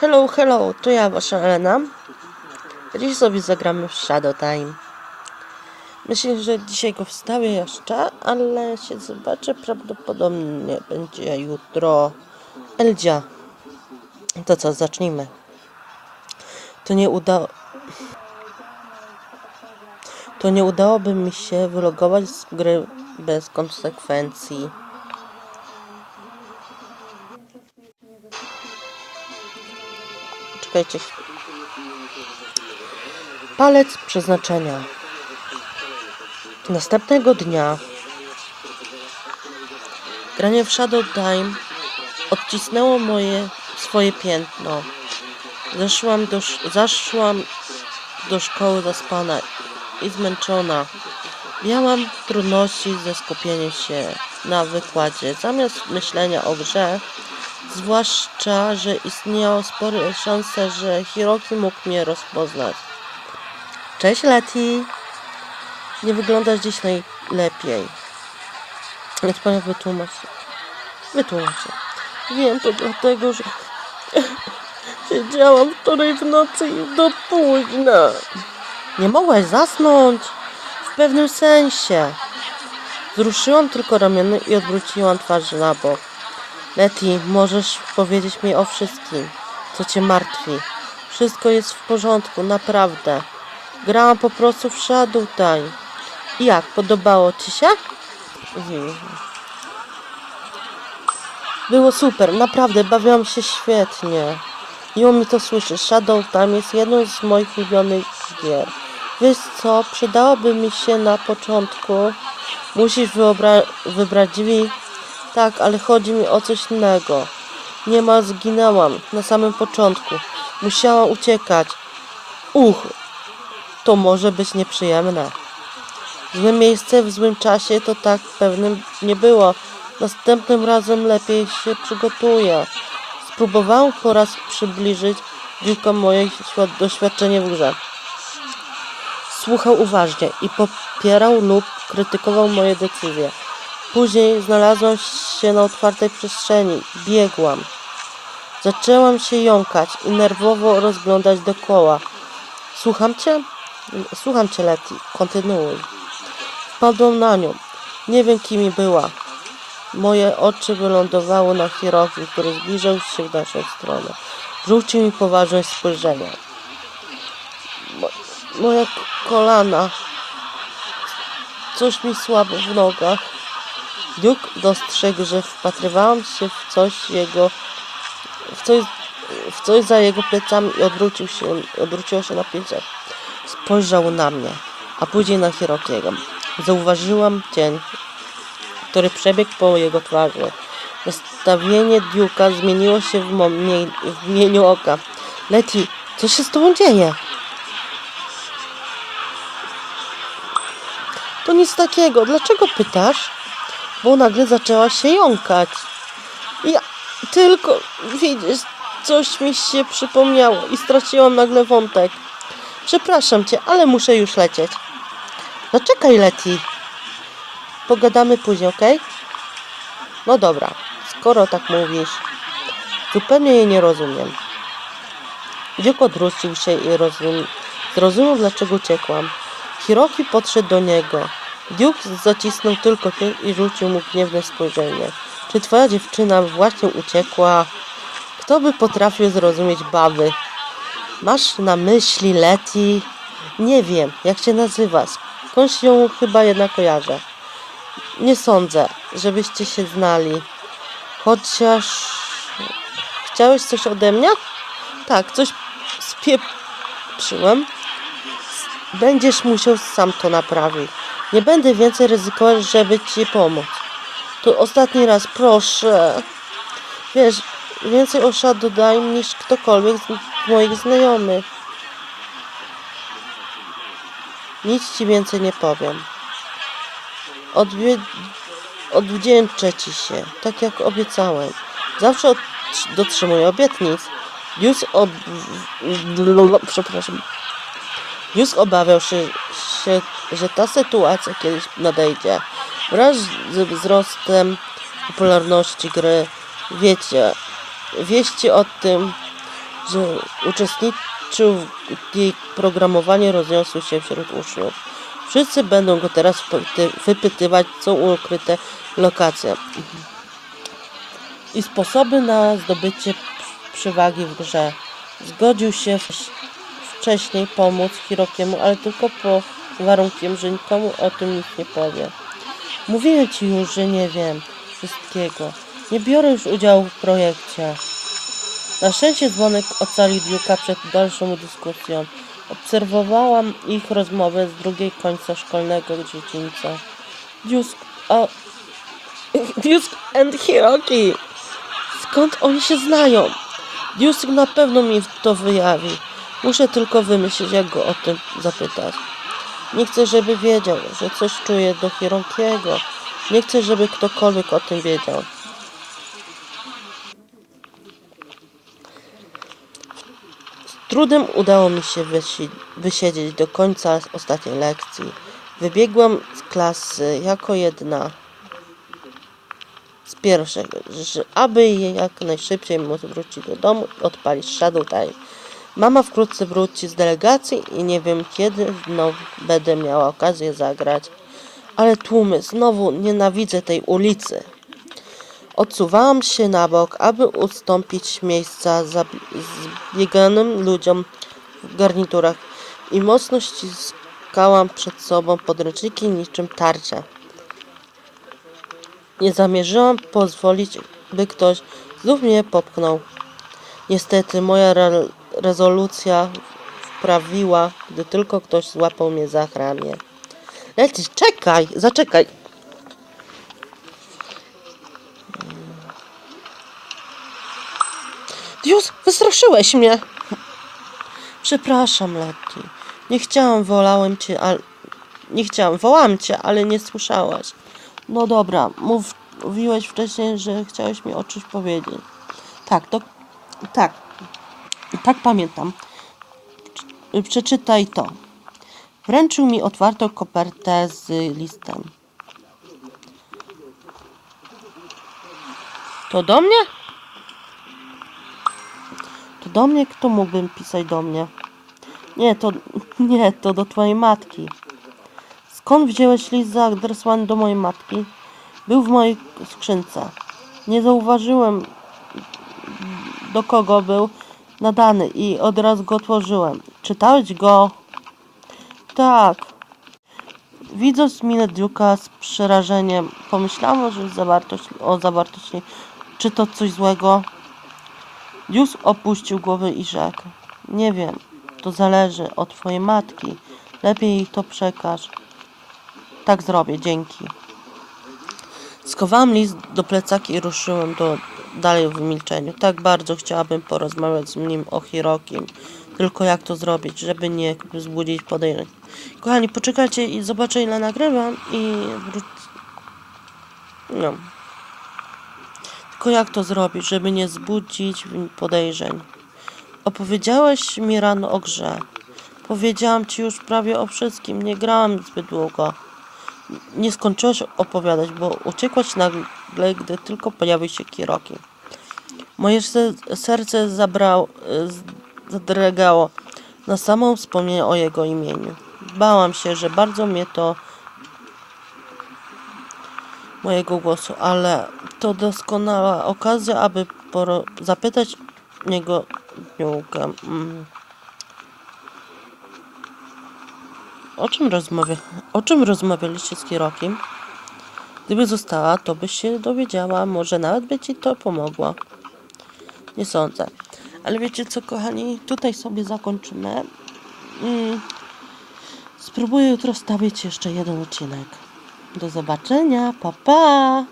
Hello, hello, to ja, wasza Elena. Dziś sobie zagramy w Shadow Time. Myślę, że dzisiaj go wstawię jeszcze, ale się zobaczę. Prawdopodobnie będzie jutro Eldzia. To co, zacznijmy. To nie udało... To nie udałoby mi się wylogować z gry bez konsekwencji. Czekajcie. Palec przeznaczenia. Następnego dnia granie w Shadow Time odcisnęło moje swoje piętno. Zeszłam do, sz- zaszłam do szkoły zaspana i zmęczona. Miałam trudności ze skupieniem się na wykładzie. Zamiast myślenia o grze, zwłaszcza, że istniały spore szanse, że Hiroki mógł mnie rozpoznać. Cześć Leti! Nie wyglądasz dziś najlepiej. Więc powiem wytłumacz. Wytłumacz. Wiem to dlatego, że siedziałam wczoraj w nocy i do późna. Nie mogłaś zasnąć? W pewnym sensie. Wzruszyłam tylko ramiony i odwróciłam twarz na bok. Leti, możesz powiedzieć mi o wszystkim, co cię martwi. Wszystko jest w porządku, naprawdę. Grałam po prostu w Shadow Time. I Jak, podobało ci się? Było super, naprawdę, bawiłam się świetnie. Miło mi to słyszeć. Shadow Time jest jedną z moich ulubionych gier. Wiesz co, przydałoby mi się na początku. Musisz wybrać drzwi. Tak, ale chodzi mi o coś innego. Nie ma, zginęłam na samym początku. Musiałam uciekać. Uch, to może być nieprzyjemne. Złe miejsce w złym czasie to tak pewnym nie było. Następnym razem lepiej się przygotuję. Spróbowałem po raz przybliżyć dziłkom moje doświadczenie w grze. Słuchał uważnie i popierał lub krytykował moje decyzje. Później znalazłam się na otwartej przestrzeni. Biegłam. Zaczęłam się jąkać i nerwowo rozglądać dokoła. Słucham cię? Słucham cię, Leti. Kontynuuj. Wpadłam na nią. Nie wiem, kim mi była. Moje oczy wylądowały na Hiroki, który zbliżał się w naszą stronę. Rzucił mi poważne spojrzenie. Mo moja k- kolana. Coś mi słabo w nogach. Duke dostrzegł, że wpatrywałam się w coś jego, w coś, w coś za jego plecami i odwrócił się, odwróciło się na pięcie. Spojrzał na mnie, a później na Hirokiego. Zauważyłam cień, który przebiegł po jego twarzy. Nastawienie Duke'a zmieniło się w, momie, w mieniu oka. Leti, co się z tobą dzieje? To nic takiego. Dlaczego pytasz? Bo nagle zaczęła się jąkać. Ja tylko, widzisz, coś mi się przypomniało i straciłam nagle wątek. Przepraszam cię, ale muszę już lecieć. Zaczekaj, Leti. Pogadamy później, okej? No dobra, skoro tak mówisz. Zupełnie jej nie rozumiem. Duke odwrócił się i rozum... zrozumiał, dlaczego uciekłam. Hiroki podszedł do niego. Duke zacisnął tylko pięć i rzucił mu gniewne spojrzenie. Czy twoja dziewczyna właśnie uciekła? Kto by potrafił zrozumieć baby? Masz na myśli Leti? Nie wiem, jak się nazywa. Skądś ją chyba jednak kojarzę. Nie sądzę, żebyście się znali. Chociaż... Chciałeś coś ode mnie? Tak, coś spieprzyłem. Będziesz musiał sam to naprawić. Nie będę więcej ryzykować, żeby ci pomóc. To ostatni raz, proszę. Wiesz, więcej o Shadow Dime niż ktokolwiek z moich znajomych. Nic ci więcej nie powiem. Odwie... Odwdzięczę ci się, tak jak obiecałem. Zawsze od... dotrzymuję obietnic. Już. Przepraszam. Już obawiał się, się, że ta sytuacja kiedyś nadejdzie. Wraz z wzrostem popularności gry, wiecie, wieści o tym, że uczestniczył w jej programowaniu rozniosły się wśród uczniów. Wszyscy będą go teraz wypytywać, co ukryte lokacje i sposoby na zdobycie przewagi w grze. Zgodził się wcześ- wcześniej pomóc Hirokiemu, ale tylko pod warunkiem, że nikomu o tym nic nie powie. Mówiłem ci już, że nie wiem wszystkiego. Nie biorę już udziału w projekcie. Na szczęście dzwonek ocalił Duke'a przed dalszą dyskusją. Obserwowałam ich rozmowę z drugiej końca szkolnego dziedzińca. Dusk. Dusk and Hiroki! Skąd oni się znają? Dusk na pewno mi to wyjawi. Muszę tylko wymyślić, jak go o tym zapytać. Nie chcę, żeby wiedział, że coś czuję do Hirokiego. Nie chcę, żeby ktokolwiek o tym wiedział. Z trudem udało mi się wysi- wysiedzieć do końca ostatniej lekcji. Wybiegłam z klasy jako jedna z pierwszych, aby jak najszybciej móc wrócić do domu i odpalić Shadow Time. Mama wkrótce wróci z delegacji i nie wiem kiedy znowu będę miała okazję zagrać. Ale tłumy, znowu nienawidzę tej ulicy. Odsuwałam się na bok, aby ustąpić miejsca zabieganym ludziom w garniturach i mocno ściskałam przed sobą podręczniki niczym tarcze. Nie zamierzyłam pozwolić, by ktoś znów mnie popchnął. Niestety moja rezolucja wprawiła, gdy tylko ktoś złapał mnie za ramię. Leci, czekaj, zaczekaj. Dios, wystraszyłeś mnie. Przepraszam, Letty. Nie chciałam, wolałem cię, ale... Nie chciałam, wołam cię, ale nie słyszałaś. No dobra, mów, mówiłeś wcześniej, że chciałeś mi o czymś powiedzieć. Tak, to... Tak. Tak pamiętam. Prze- Przeczytaj to. Wręczył mi otwartą kopertę z listem. To do mnie? To do mnie? Kto mógłby pisać do mnie? Nie, to... Nie, to do twojej matki. Skąd wziąłeś list zaadresowany do mojej matki? Był w mojej skrzynce. Nie zauważyłem, do kogo był nadany i od razu go otworzyłem. Czytałeś go? Tak. Widząc minę Duke'a z przerażeniem, pomyślałam, że zawartość, o zawartości. Czy to coś złego? Duke opuścił głowę i rzekł. Nie wiem. To zależy od twojej matki. Lepiej jej to przekaż. Tak zrobię, dzięki. Skowałam list do plecaka i ruszyłem do, dalej w milczeniu. Tak bardzo chciałabym porozmawiać z nim o Hirokim. Tylko jak to zrobić, żeby nie wzbudzić podejrzeń. Kochani, poczekajcie i zobaczę ile nagrywam i wró- No. Tylko jak to zrobić, żeby nie wzbudzić podejrzeń. Opowiedziałeś mi rano o grze. Powiedziałam ci już prawie o wszystkim. Nie grałam zbyt długo nie skończyłaś opowiadać, bo uciekłaś nagle, gdy tylko pojawił się Kiroki. Moje se- serce zabrał, z- zadrgało na samą wspomnienie o jego imieniu. Bałam się, że bardzo mnie to mojego głosu, ale to doskonała okazja, aby zapytać niego Niukę. Mm. O czym rozmawia? O czym rozmawialiście z Kirokiem? Gdyby została, to byś się dowiedziała, może nawet by ci to pomogło. Nie sądzę. Ale wiecie co, kochani, tutaj sobie zakończymy. Mm. Spróbuję jutro stawić jeszcze jeden odcinek. Do zobaczenia, pa pa!